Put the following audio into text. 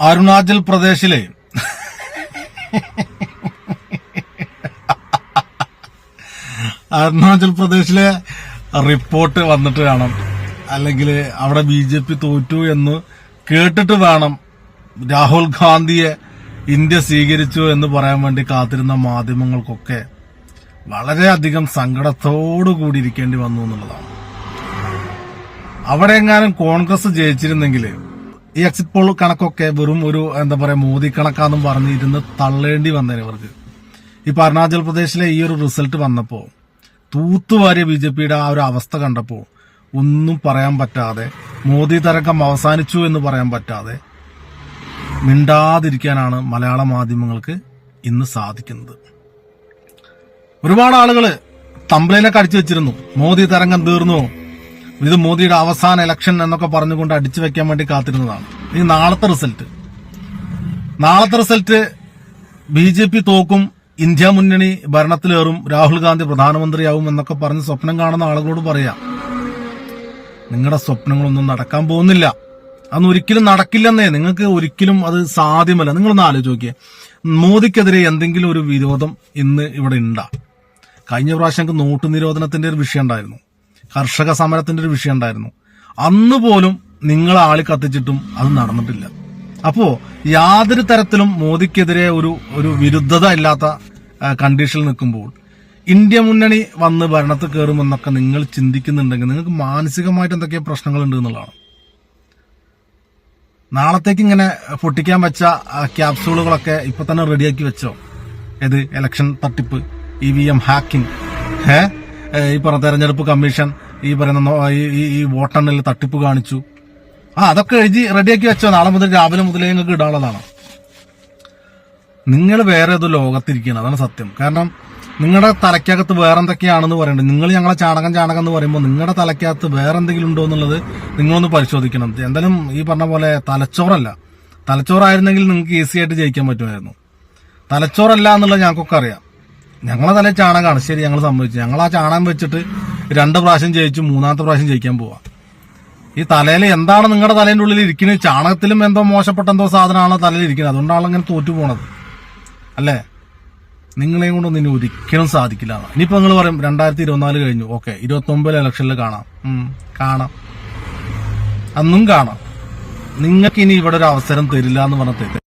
അരുണാചൽ പ്രദേശിലെ അരുണാചൽ പ്രദേശിലെ റിപ്പോർട്ട് വന്നിട്ട് വേണം. അല്ലെങ്കിൽ അവിടെ ബി ജെ പി തോറ്റു എന്ന് കേട്ടിട്ട് വേണം രാഹുൽ ഗാന്ധിയെ ഇന്ത്യ സ്വീകരിച്ചു എന്ന് പറയാൻ വേണ്ടി കാത്തിരുന്ന മാധ്യമങ്ങൾക്കൊക്കെ വളരെയധികം സങ്കടത്തോടു കൂടി ഇരിക്കേണ്ടി വന്നു എന്നുള്ളതാണ്. അവിടെ എങ്ങാനും കോൺഗ്രസ് ജയിച്ചിരുന്നെങ്കിൽ ഈ എക്സിറ്റ് പോൾ കണക്കൊക്കെ വെറും ഒരു എന്താ പറയാ മോദി കണക്കാന്നും പറഞ്ഞിരുന്ന് തള്ളേണ്ടി വന്നേനെ ഇവർക്ക്. ഇപ്പൊ അരുണാചൽ പ്രദേശിലെ ഈ ഒരു റിസൾട്ട് വന്നപ്പോ തൂത്തുവാരിയ ബി ജെ പിയുടെ ആ ഒരു അവസ്ഥ കണ്ടപ്പോ ഒന്നും പറയാൻ പറ്റാതെ മോദി തരംഗം അവസാനിച്ചു എന്ന് പറയാൻ പറ്റാതെ മിണ്ടാതിരിക്കാനാണ് മലയാള മാധ്യമങ്ങൾക്ക് ഇന്ന് സാധിക്കുന്നത്. ഒരുപാട് ആളുകൾ തമ്പ്ലയിലൊക്കെ അടിച്ചു വെച്ചിരുന്നു. മോദി തരംഗം തീർന്നു. ഇത് മോദിയുടെ അവസാന ഇലക്ഷൻ എന്നൊക്കെ പറഞ്ഞുകൊണ്ട് അടിച്ചു വെക്കാൻ വേണ്ടി കാത്തിരുന്നതാണ്. ഇനി നാളത്തെ റിസൾട്ട് നാളത്തെ റിസൾട്ട് ബി ജെ പി തോക്കും ഇന്ത്യ മുന്നണി ഭരണത്തിലേറും രാഹുൽ ഗാന്ധി പ്രധാനമന്ത്രിയാവും എന്നൊക്കെ പറഞ്ഞ് സ്വപ്നം കാണുന്ന ആളുകളോട് പറയാം നിങ്ങളുടെ സ്വപ്നങ്ങളൊന്നും നടക്കാൻ പോകുന്നില്ല. അന്ന് ഒരിക്കലും നടക്കില്ലെന്നേ നിങ്ങൾക്ക് ഒരിക്കലും അത് സാധ്യമല്ല. നിങ്ങളൊന്ന് ആലോചിച്ച് നോക്കിയേ മോദിക്കെതിരെ എന്തെങ്കിലും ഒരു വിരോധം ഇന്ന് ഇവിടെ ഉണ്ടാ. കഴിഞ്ഞ പ്രാവശ്യം നോട്ട് നിരോധനത്തിന്റെ ഒരു വിഷയം ഉണ്ടായിരുന്നു. കർഷക സമരത്തിന്റെ ഒരു വിഷയം ഉണ്ടായിരുന്നു. അന്ന് പോലും നിങ്ങൾ ആളി കത്തിച്ചിട്ടും അത് നടന്നിട്ടില്ല. അപ്പോ യാതൊരു തരത്തിലും മോദിക്കെതിരെ ഒരു ഒരു വിരുദ്ധത ഇല്ലാത്ത കണ്ടീഷനിൽ നിൽക്കുമ്പോൾ ഇന്ത്യ മുന്നണി വന്ന് ഭരണത്തിൽ കയറുമെന്നൊക്കെ നിങ്ങൾ ചിന്തിക്കുന്നുണ്ടെങ്കിൽ നിങ്ങൾക്ക് മാനസികമായിട്ട് എന്തൊക്കെ പ്രശ്നങ്ങളുണ്ട് എന്നുള്ളതാണ്. നാളത്തേക്ക് ഇങ്ങനെ പൊട്ടിക്കാൻ വെച്ച ക്യാപ്സൂളുകളൊക്കെ ഇപ്പൊ തന്നെ റെഡിയാക്കി വെച്ചോ? ഏത്? ഇലക്ഷൻ തട്ടിപ്പ് ഇ വി എം ഹാക്കിംഗ് ഏഹ് ഈ പറഞ്ഞ തെരഞ്ഞെടുപ്പ് കമ്മീഷൻ ഈ പറയുന്ന ഈ- വോട്ടെണ്ണലിൽ തട്ടിപ്പ് കാണിച്ചു. ആ അതൊക്കെ എഴുതി റെഡിയാക്കി വെച്ചോ. നാളെ മുതൽ രാവിലെ മുതലേ നിങ്ങൾക്ക് ഇടാനുള്ളതാണ്. നിങ്ങൾ വേറെ ഏതോ ലോകത്തിരിക്കണം അതാണ് സത്യം. കാരണം നിങ്ങളുടെ തലയ്ക്കകത്ത് വേറെ എന്തൊക്കെയാണെന്ന് പറയുന്നത് നിങ്ങൾ ഞങ്ങളെ ചാണകം ചാണകം എന്ന് പറയുമ്പോൾ നിങ്ങളുടെ തലയ്ക്കകത്ത് വേറെ എന്തെങ്കിലും ഉണ്ടോ എന്നുള്ളത് നിങ്ങളൊന്ന് പരിശോധിക്കണം. എന്തായാലും ഈ പറഞ്ഞ പോലെ തലച്ചോറല്ല. തലച്ചോറായിരുന്നെങ്കിൽ നിങ്ങൾക്ക് ഈസി ആയിട്ട് ജയിക്കാൻ പറ്റുമായിരുന്നു. തലച്ചോറല്ല എന്നുള്ളത് ഞങ്ങൾക്കൊക്കെ അറിയാം. ഞങ്ങളെ തല ചാണകമാണ്. ശരി ഞങ്ങൾ സമ്മതിച്ചു. ഞങ്ങൾ ആ ചാണകം വെച്ചിട്ട് രണ്ട് പ്രാവശ്യം ജയിച്ചു മൂന്നാമത്തെ പ്രാവശ്യം ജയിക്കാൻ പോവാ. ഈ തലയിൽ എന്താണ് നിങ്ങളുടെ തലേന്റെ ഉള്ളിൽ ഇരിക്കുന്നത്? ചാണകത്തിലും എന്തോ മോശപ്പെട്ട എന്തോ സാധനമാണോ തലയിൽ ഇരിക്കുന്നത്? അതുകൊണ്ടാണ് അങ്ങനെ തോറ്റു പോണത്. അല്ലേ? നിങ്ങളെയും കൊണ്ടൊന്നും ഇനി ഒരിക്കലും സാധിക്കില്ല. ഇനിയിപ്പോ നിങ്ങൾ പറയും രണ്ടായിരത്തി ഇരുപത്തിനാല് കഴിഞ്ഞു. ഓക്കെ ഇരുപത്തി ഒമ്പതിലെ ഇലക്ഷനിൽ കാണാം കാണാം. അന്നും കാണാം. നിങ്ങൾക്ക് ഇനി ഇവിടെ ഒരു അവസരം തരില്ല എന്ന് പറഞ്ഞ